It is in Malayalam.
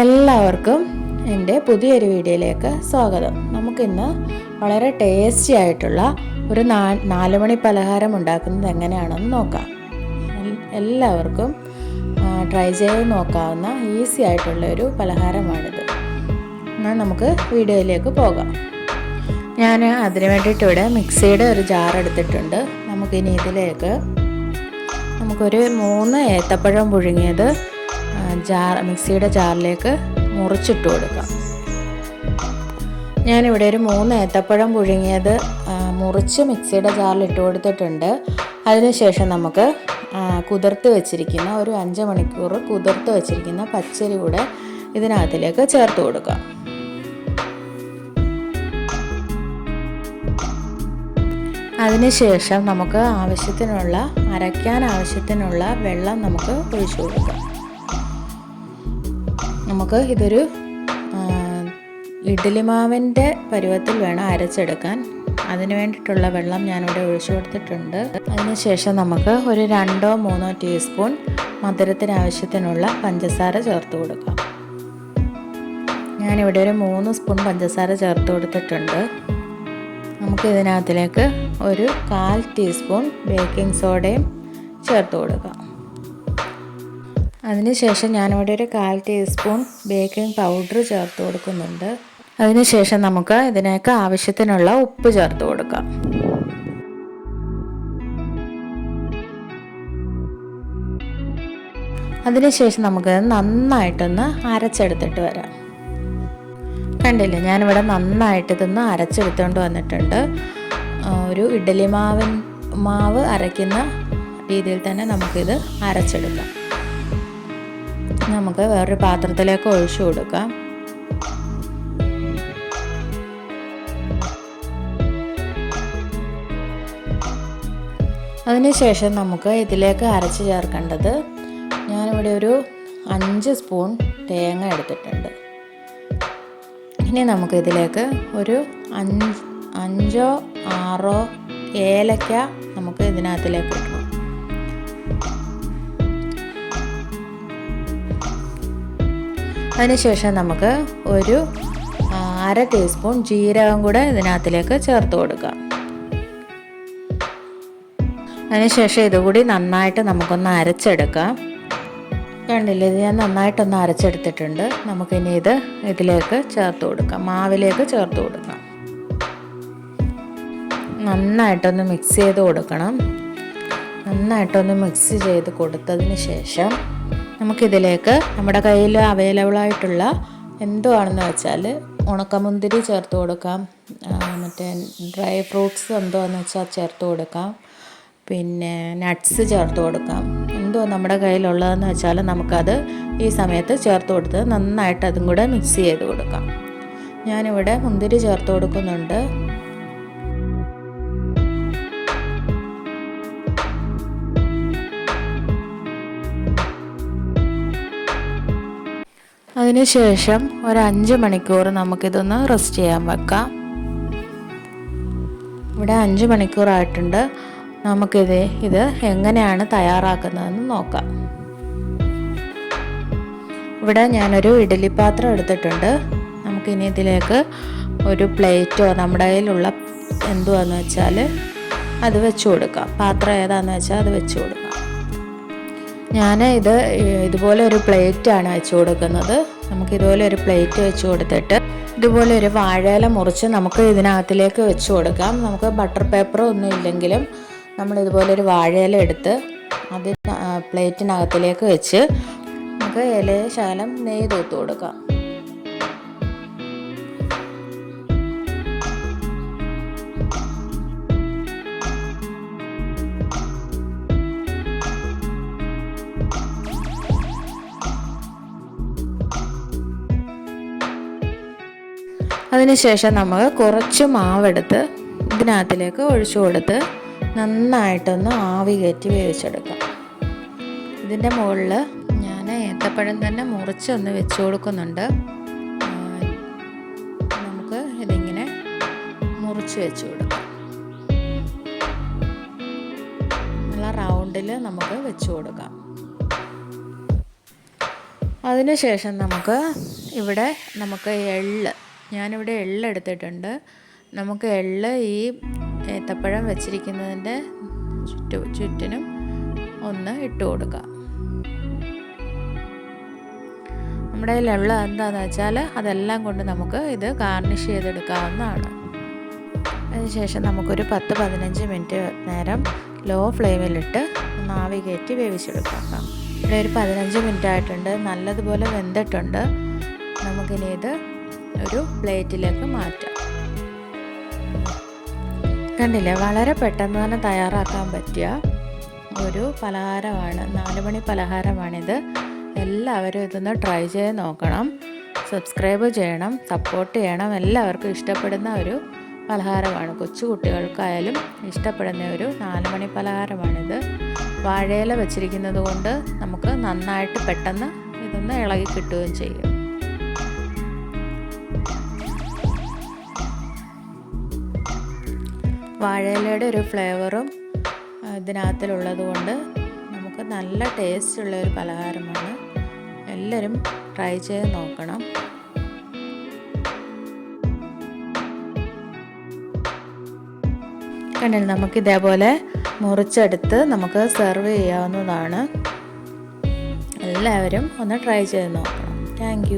എല്ലാവർക്കും എന്റെ പുതിയൊരു വീഡിയോയിലേക്ക് സ്വാഗതം. നമുക്കിന്ന് വളരെ ടേസ്റ്റി ആയിട്ടുള്ള ഒരു നാ നാല് മണി പലഹാരം ഉണ്ടാക്കുന്നത് എങ്ങനെയാണെന്ന് നോക്കാം. എല്ലാവർക്കും ട്രൈ ചെയ്ത് നോക്കാവുന്ന ഈസി ആയിട്ടുള്ള ഒരു പലഹാരമാണിത്. എന്നാൽ നമുക്ക് വീഡിയോയിലേക്ക് പോകാം. ഞാൻ അതിന് വേണ്ടിയിട്ട് ഇവിടെ മിക്സിയുടെ ഒരു ജാർ എടുത്തിട്ടുണ്ട്. നമുക്കിനി ഇതിലേക്ക് നമുക്കൊരു മൂന്ന് ഏത്തപ്പഴം പുഴുങ്ങിയത് ജാർ മിക്സിയുടെ ജാറിലേക്ക് മുറിച്ചിട്ട് കൊടുക്കാം. ഞാനിവിടെ ഒരു മൂന്ന് ഏത്തപ്പഴം പുഴുങ്ങിയത് മുറിച്ച് മിക്സിയുടെ ജാറിൽ ഇട്ട് കൊടുത്തിട്ടുണ്ട് അതിനുശേഷം നമുക്ക് കുതിർത്ത് വെച്ചിരിക്കുന്ന ഒരു അഞ്ച് മണിക്കൂർ കുതിർത്ത് വെച്ചിരിക്കുന്ന പച്ചരി കൂടെ ഇതിനകത്തിലേക്ക് ചേർത്ത് കൊടുക്കാം. അതിനുശേഷം നമുക്ക് ആവശ്യത്തിനുള്ള അരയ്ക്കാൻ ആവശ്യത്തിനുള്ള വെള്ളം നമുക്ക് ഒഴിച്ചു കൊടുക്കാം. നമുക്ക് ഇതൊരു ഇഡ്ഡലി മാവിന്റെ പരുവത്തിൽ വേണം അരച്ചെടുക്കാൻ. അതിന് വേണ്ടിയിട്ടുള്ള വെള്ളം ഞാനിവിടെ ഒഴിച്ചു കൊടുത്തിട്ടുണ്ട്. അതിനുശേഷം നമുക്ക് ഒരു രണ്ടോ മൂന്നോ ടീസ്പൂൺ മധുരത്തിന് ആവശ്യത്തിനുള്ള പഞ്ചസാര ചേർത്ത് കൊടുക്കാം. ഞാനിവിടെ ഒരു മൂന്ന് സ്പൂൺ പഞ്ചസാര ചേർത്ത് കൊടുത്തിട്ടുണ്ട്. നമുക്ക് ഇതിനകത്തിലേക്ക് ഒരു കാൽ ടീസ്പൂൺ ബേക്കിംഗ് സോഡയും ചേർത്ത് കൊടുക്കാം. അതിനുശേഷം ഞാനിവിടെ ഒരു കാൽ ടീസ്പൂൺ ബേക്കിംഗ് പൗഡർ ചേർത്ത് കൊടുക്കുന്നുണ്ട്. അതിനുശേഷം നമുക്ക് ഇതിനേക്ക് ആവശ്യത്തിനുള്ള ഉപ്പ് ചേർത്ത് കൊടുക്കാം. അതിനുശേഷം നമുക്ക് നന്നായിട്ടൊന്ന് അരച്ചെടുത്തിട്ട് വരാം. കണ്ടില്ലേ ഞാനിവിടെ നന്നായിട്ട് ഇതൊന്ന് അരച്ചെടുത്തുകൊണ്ട് വന്നിട്ടുണ്ട് ഒരു ഇഡ്ഡലി മാവൻ മാവ് അരയ്ക്കുന്ന രീതിയിൽ തന്നെ നമുക്കിത് അരച്ചെടുക്കാം. നമുക്ക് വേറൊരു പാത്രത്തിലേക്ക് ഒഴിച്ചു കൊടുക്കാം. അതിനുശേഷം നമുക്ക് ഇതിലേക്ക് അരച്ച് ചേർക്കേണ്ടത് ഞാനിവിടെ ഒരു അഞ്ച് സ്പൂൺ തേങ്ങ എടുത്തിട്ടുണ്ട്. ഇനി നമുക്ക് ഇതിലേക്ക് ഒരു അഞ്ച് അഞ്ചോ ആറോ ഏലക്ക നമുക്ക് ഇതിനകത്തിലേക്ക് ഇടണം. അതിനുശേഷം നമുക്ക് ഒരു അര ടീസ്പൂൺ ജീരകം കൂടെ ഇതിനകത്തിലേക്ക് ചേർത്ത് കൊടുക്കാം അതിനുശേഷം ഇതുകൂടി നന്നായിട്ട് നമുക്കൊന്ന് അരച്ചെടുക്കാം. കണ്ടില്ല ഇത് ഞാൻ നന്നായിട്ടൊന്ന് അരച്ചെടുത്തിട്ടുണ്ട്. നമുക്കിനി ഇത് ഇതിലേക്ക് ചേർത്ത് കൊടുക്കാം. മാവിലേക്ക് ചേർത്ത് കൊടുക്കാം. നന്നായിട്ടൊന്ന് മിക്സ് ചെയ്ത് കൊടുക്കണം. നന്നായിട്ടൊന്ന് മിക്സ് ചെയ്ത് കൊടുത്തതിന് ശേഷം നമുക്കിതിലേക്ക് നമ്മുടെ കയ്യിൽ അവൈലബിൾ ആയിട്ടുള്ള എന്തുവാണെന്ന് വെച്ചാൽ ഉണക്കമുന്തിരി ചേർത്ത് കൊടുക്കാം. മറ്റേ ഡ്രൈ ഫ്രൂട്ട്സ് എന്തുവാന്ന് വെച്ചാൽ ചേർത്ത് കൊടുക്കാം. പിന്നെ നട്ട്സ് ചേർത്ത് കൊടുക്കാം. എന്തോ നമ്മുടെ കയ്യിലുള്ളതെന്ന് വെച്ചാൽ നമുക്കത് ഈ സമയത്ത് ചേർത്ത് കൊടുത്ത് നന്നായിട്ട് അതും കൂടെ മിക്സ് ചെയ്ത് കൊടുക്കാം. ഞാനിവിടെ മുന്തിരി ചേർത്ത് കൊടുക്കുന്നുണ്ട്. അതിനുശേഷം ഒരു അഞ്ച് മണിക്കൂർ നമുക്കിതൊന്ന് റെസ്റ്റ് ചെയ്യാൻ വെക്കാം. ഇവിടെ അഞ്ച് മണിക്കൂറായിട്ടുണ്ട് നമുക്കിത് ഇത് എങ്ങനെയാണ് തയ്യാറാക്കുന്നതെന്ന് നോക്കാം. ഇവിടെ ഞാനൊരു ഇഡലി പാത്രം എടുത്തിട്ടുണ്ട്. നമുക്കിനി ഇതിലേക്ക് ഒരു പ്ലേറ്റോ നമ്മുടെ കയ്യിലുള്ള എന്തുവാന്ന് വെച്ചാൽ അത് വെച്ച് കൊടുക്കാം. പാത്രം ഏതാണെന്ന് വെച്ചാൽ അത് വെച്ച് കൊടുക്കാം. ഞാൻ ഇത് ഇതുപോലെ ഒരു പ്ലേറ്റാണ് വെച്ച് കൊടുക്കുന്നത്. നമുക്ക് ഇതുപോലെ ഒരു പ്ലേറ്റ് വെച്ച് കൊടുത്തിട്ട് ഇതുപോലെ ഒരു വാഴയില മുറിച്ച് നമുക്ക് ഇതിനകത്തിലേക്ക് വെച്ച് കൊടുക്കാം. നമുക്ക് ബട്ടർ പേപ്പറോ ഒന്നും ഇല്ലെങ്കിലും നമ്മൾ ഇതുപോലെ ഒരു വാഴയില എടുത്ത് അത് പ്ലേറ്റിനകത്തിലേക്ക് വെച്ച് നമുക്ക് ഇലയെ ശകലം നെയ്യ് തൂത്ത് കൊടുക്കാം. അതിനുശേഷം നമ്മൾ കുറച്ച് മാവെടുത്ത് ഇതിനകത്തിലേക്ക് ഒഴിച്ചു കൊടുത്ത് നന്നായിട്ടൊന്ന് ആവി കയറ്റി വേവിച്ചെടുക്കാം. ഇതിന്റെ മുകളിൽ ഞാൻ ഏത്തപ്പഴം തന്നെ മുറിച്ച് ഒന്ന് വെച്ച് കൊടുക്കുന്നുണ്ട്. നമുക്ക് ഇതിങ്ങനെ മുറിച്ച് വെച്ച് കൊടുക്കാം. നല്ല റൗണ്ടിൽ നമുക്ക് വെച്ച് കൊടുക്കാം. അതിനുശേഷം നമുക്ക് ഇവിടെ നമുക്ക് എള്ള് ഞാനിവിടെ എള്ള് എടുത്തിട്ടുണ്ട്. നമുക്ക് എള്ള് ഈ ഏത്തപ്പഴം വെച്ചിരിക്കുന്നതിന്റെ ചുറ്റു ചുറ്റിനും ഒന്ന് ഇട്ട് കൊടുക്കാം. നമ്മുടെ കയ്യിലുള്ള എന്താണെന്ന് വെച്ചാൽ അതെല്ലാം കൊണ്ട് നമുക്ക് ഇത് ഗാർണിഷ് ചെയ്തെടുക്കാവുന്നതാണ്. അതിനുശേഷം നമുക്കൊരു പത്ത് പതിനഞ്ച് മിനിറ്റ് നേരം ലോ ഫ്ലെയിമിലിട്ട് ആവി കയറ്റി വേവിച്ചെടുക്കാം. ഇവിടെ ഒരു പതിനഞ്ച് മിനിറ്റ് ആയിട്ടുണ്ട്. നല്ലതുപോലെ വെന്തിട്ടുണ്ട്. നമുക്കിനി ഇത് ഒരു പ്ലേറ്റിലേക്ക് മാറ്റാം. കണ്ടില്ലേ? വളരെ പെട്ടെന്ന് തന്നെ തയ്യാറാക്കാൻ പറ്റിയ ഒരു പലഹാരമാണ്. നാലുമണി പലഹാരമാണിത്. എല്ലാവരും ഇതൊന്ന് ട്രൈ ചെയ്ത് നോക്കണം. സബ്സ്ക്രൈബ് ചെയ്യണം സപ്പോർട്ട് ചെയ്യണം. എല്ലാവർക്കും ഇഷ്ടപ്പെടുന്ന ഒരു പലഹാരമാണ്. കൊച്ചു കുട്ടികൾക്കായാലും ഇഷ്ടപ്പെടുന്ന ഒരു നാലുമണി പലഹാരമാണിത്. വാഴയില വെച്ചിരിക്കുന്നത് കൊണ്ട് നമുക്ക് നന്നായിട്ട് പെട്ടെന്ന് ഇതൊന്ന് ഇളകി കിട്ടുകയും ചെയ്യും. വാഴയിലയുടെ ഒരു ഫ്ലേവറും ഇതിനകത്തിലുള്ളത് കൊണ്ട് നമുക്ക് നല്ല ടേസ്റ്റ് ഉള്ള ഒരു പലഹാരമാണ്. എല്ലാവരും ട്രൈ ചെയ്ത് നോക്കണം. കണ്ടില്ല നമുക്ക് ഇതേപോലെ മുറിച്ചെടുത്ത് നമുക്ക് സെർവ് ചെയ്യാവുന്നതാണ്. എല്ലാവരും ഒന്ന് ട്രൈ ചെയ്ത് നോക്കണം. താങ്ക്